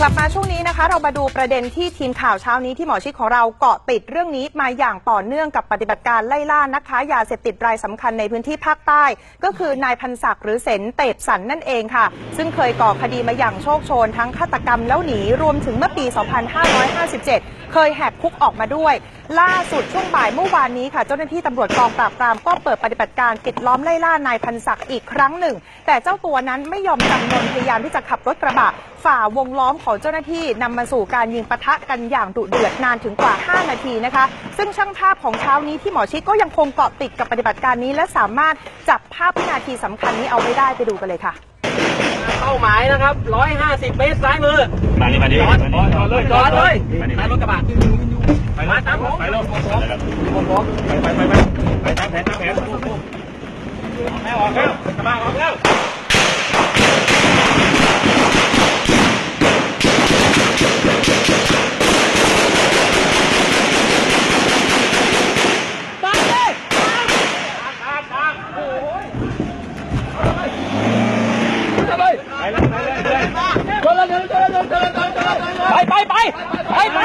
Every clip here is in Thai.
กลับมาช่วงนี้นะคะ เรามาดูประเด็นที่ทีมข่าวเช้านี้ที่หมอชิดของเราเกาะติดเรื่องนี้มาอย่างต่อเนื่องกับปฏิบัติการไล่ล่านักค้ายาเสพติดรายสำคัญในพื้นที่ภาคใต้ ก็คือนายพันศักดิ์หรือเสนเตบสันนั่นเองค่ะ ซึ่งเคยก่อคดีมาอย่างโชคโชนทั้งฆาตกรรมแล้วหนีรวมถึงเมื่อปี 2557 เคยแหกคุกออกมาด้วย ล่าสุดช่วงบ่ายเมื่อวานนี้ค่ะ เจ้าหน้าที่ตำรวจกองปราบปรามก็เปิดปฏิบัติการปิดล้อมไล่ล่านายพันศักดิ์อีกครั้งหนึ่ง แต่เจ้าตัวนั้นไม่ยอมจำนนพยายามที่จะขับรถกระบะฝ่าวงล้อมของเจ้าหน้าที่นำมาสู่การยิงปะทะกันอย่างดุเดือดนานถึงกว่า 5 นาทีนะคะ ซึ่งช่างภาพของเช้านี้ที่หมอชิดก็ยังคงเกาะติดกับปฏิบัติการนี้ และสามารถจับภาพวินาทีสำคัญนี้เอาไว้ได้ไปดูกันเลยค่ะ เป้าหมายนะครับ150เมตรซ้ายมือมานี่มานี่จอดจอดเลยจอดเลยมานี่ตามรถกระบะไปมาตามผมไปลงไปไปไปไปไปตามแผนตามแผนไม่ออกแล้วกระบะออกแล้ว ไปไปไปไปไป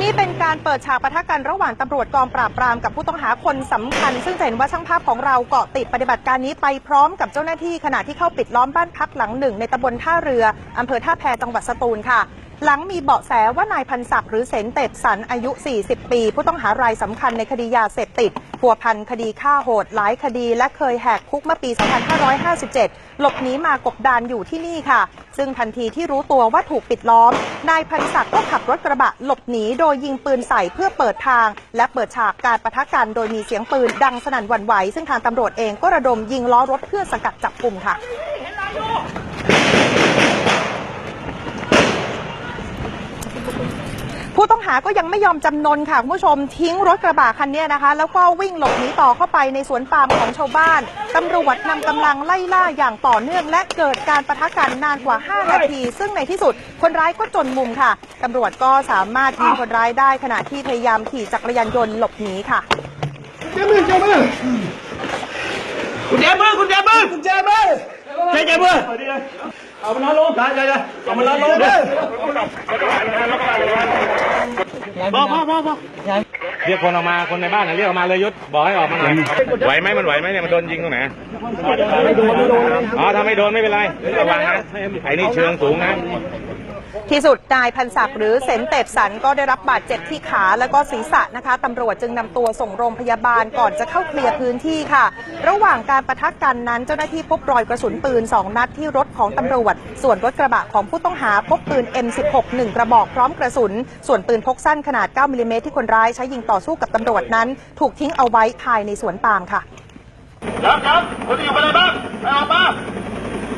นี่เป็นการเปิดฉากปะทะกันระหว่างตำรวจกองปราบปรามกับผู้ต้องหาคนสำคัญ ซึ่งจะเห็นว่าช่างภาพของเราเกาะติดปฏิบัติการนี้ไปพร้อมกับเจ้าหน้าที่ขณะที่เข้าปิดล้อมบ้านพักหลังหนึ่งในตำบลท่าเรืออำเภอท่าแพจังหวัดสตูลค่ะ หลังมีเบาะแสว่านายพันศักดิ์หรือเสนเตบสันอายุ 40 ปี ผู้ต้องหารายสำคัญในคดียาเสพติดพัวพันคดีฆ่าโหดหลายคดี และเคยแหกคุกเมื่อปี 2557 หลบหนีมากบดานอยู่ที่นี่ค่ะ ซึ่งทันทีที่รู้ตัวว่าถูกปิดล้อม นายพันศักดิ์ก็ขับรถกระบะหลบหนีโดยยิงปืนใส่เพื่อเปิดทาง และเปิดฉากการปะทะกันโดยมีเสียงปืนดังสนั่นหวั่นไหว ซึ่งทางตำรวจเองก็ระดมยิงล้อรถเพื่อสกัดจับกลุ่มค่ะ ผู้ต้องหาก็ยังไม่ยอมจำนนค่ะคุณผู้ชมทิ้งรถกระบะคันเนี้ยนะคะ แล้วก็วิ่งหลบหนีต่อเข้าไปในสวนปาล์มของชาวบ้านตำรวจนำกำลังไล่ล่าอย่างต่อเนื่องและเกิดการประทะกันนานกว่า 5 นาที ซึ่งในที่สุดคนร้ายก็จนมุมค่ะตำรวจก็สามารถยิงคนร้ายได้ขณะที่พยายามขี่จักรยานยนต์หลบหนีค่ะคุณแจมือคุณแจมือคุณแจมือใจแจมือ เอามันนอนลงได้ได้ได้เอามันนอนลงเด้อพอพอพอพอเรียกคนออกมาคนในบ้านเรียกออกมาเลยยุทธบอกให้ออกมาหน่อยไหวไหมมันไหวไหมเนี่ยมันโดนยิงตรงไหนอ๋อถ้าไม่โดนไม่เป็นไรระวังนะไอ้นี่เชิงสูงนะ ที่สุดนายพันศักดิ์หรือเสนเตบสันก็ได้รับบาดเจ็บที่ขาและก็ศีรษะนะคะตำรวจจึงนำตัวส่งโรงพยาบาลก่อนจะเข้าเคลียร์พื้นที่ค่ะ ระหว่างการประทะกันนั้น เจ้าหน้าที่พบรอยกระสุนปืน 2 นัดที่รถของตำรวจ ส่วนรถกระบะของผู้ต้องหาพบปืน M16 1กระบอกพร้อมกระสุน ส่วนปืนพกสั้นขนาด 9มิลลิเมตรที่คนร้ายใช้ยิงต่อสู้กับตำรวจนั้น ถูกทิ้งเอาไว้ภายในสวนปาล์มค่ะครับครับคนที่อยู่ภายในบ้านไปออกมา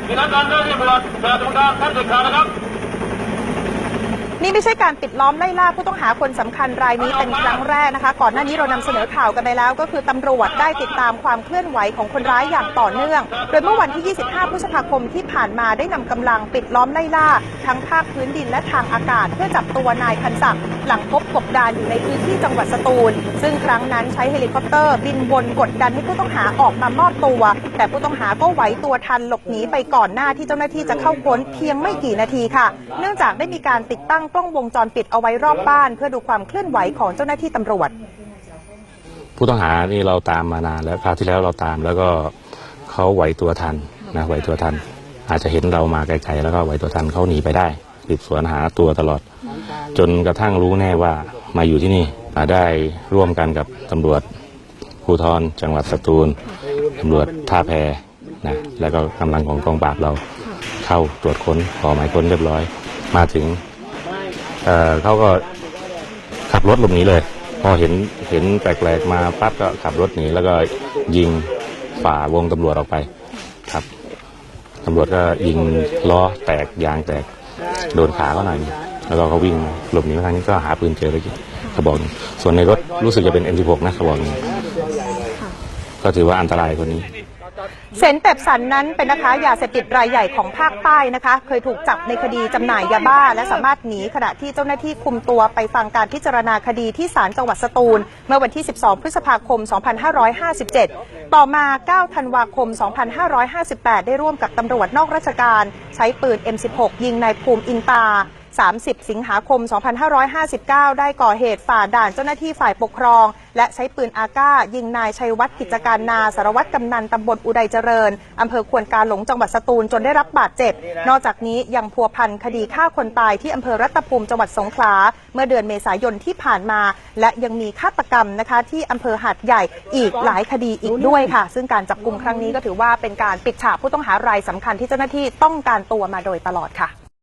มีนักการเดินที่เปิดเปิดตรงกลางท่านเด็ดขานะครับ นี่ไม่ใช่การปิดล้อมไล่ล่าผู้ต้องหาคนสำคัญรายนี้เป็นครั้งแรกนะคะ ก่อนหน้านี้เรานำเสนอข่าวกันไปแล้ว ก็คือตำรวจได้ติดตามความเคลื่อนไหวของคนร้ายอย่างต่อเนื่อง โดยเมื่อวันที่ 25 พฤษภาคมที่ผ่านมาได้นำกำลังปิดล้อมไล่ล่า ทั้งภาคพื้นดินและทางอากาศ เพื่อจับตัวนายพันศักดิ์หลังพบกบดานอยู่ในพื้นที่จังหวัดสตูล ซึ่งครั้งนั้นใช้เฮลิคอปเตอร์ บินวนกดดันให้ผู้ต้องหาออกมามอบตัว แต่ผู้ต้องหาก็ไหวตัวทันหลบหนีไปก่อนหน้าที่เจ้าหน้าที่จะเข้าค้นเพียงไม่กี่นาทีค่ะ เนื่องจากได้มีการติดตั้งกล้องวงจรปิดเอาไว้รอบบ้าน เพื่อดูความเคลื่อนไหวของเจ้าหน้าที่ตำรวจ ผู้ต้องหานี่เราตามมานานแล้วคราวที่แล้วเราตามแล้วก็เขาไหวตัวทันนะไหวตัวทัน อาจจะเห็นเรามาไกลๆแล้วก็ไหวตัวทันเขาหนีไปได้สืบสวนหาตัวตลอด จนกระทั่งรู้แน่ว่ามาอยู่ที่นี่มาได้ร่วมกันกับตำรวจภูธรจังหวัดสตูลตำรวจท่าแพนะแล้วก็กำลังของกองปราบเราเข้าตรวจค้นขอหมายค้นเรียบร้อย มาถึง เอ่อเขาก็ขับรถหลบหนีเลย พอเห็นเห็นแปลกๆมาปั๊บก็ขับรถหนีแล้วก็ยิงฝ่าวงตำรวจออกไปครับตำรวจก็ยิงล้อแตกยางแตกโดนขาเขาหน่อยแล้วก็เขาวิ่งหลบหนีมาทางนี้ก็หาปืนเจอแล้วกระบอกหนึ่งส่วนในรถรู้สึกจะเป็น M16 นะกระบอกหนึ่ง ก็ถือว่าอันตรายคนนี้ เซนเปปสันนั้นเป็นนะคะยาเสพติดรายใหญ่ของภาคใต้นะคะ เคยถูกจับในคดีจำหน่ายยาบ้า และสามารถหนีขณะที่เจ้าหน้าที่คุมตัวไปฟังการพิจารณาคดีที่ศาลจังหวัดสตูล เมื่อวันที่ 12 พฤษภาคม 2557 ต่อมา 9 ธันวาคม 2558 ได้ร่วมกับตำรวจนอกราชการ ใช้ปืน M16 ยิงนายภูมิอินตา 30 สิงหาคม 2559 ได้ก่อเหตุฝ่าด่านเจ้าหน้าที่ฝ่ายปกครอง และใช้ปืนอาก้า ยิงนายชัยวัฒน์กิจการนาสารวัตรกำนันตำบลอุดัยเจริญอำเภอควนกาหลงจังหวัดสตูลจนได้รับบาดเจ็บ นอกจากนี้ยังพัวพันคดีฆ่าคนตายที่อำเภอรัตภูมิจังหวัดสงขลาเมื่อเดือนเมษายนที่ผ่านมา และยังมีฆาตกรรมนะคะที่อำเภอหาดใหญ่อีกหลายคดีอีกด้วยค่ะ ซึ่งการจับกลุ่มครั้งนี้ก็ถือว่าเป็นการปิดฉากผู้ต้องหารายสำคัญที่เจ้าหน้าที่ต้องการตัวมาโดยตลอดค่ะ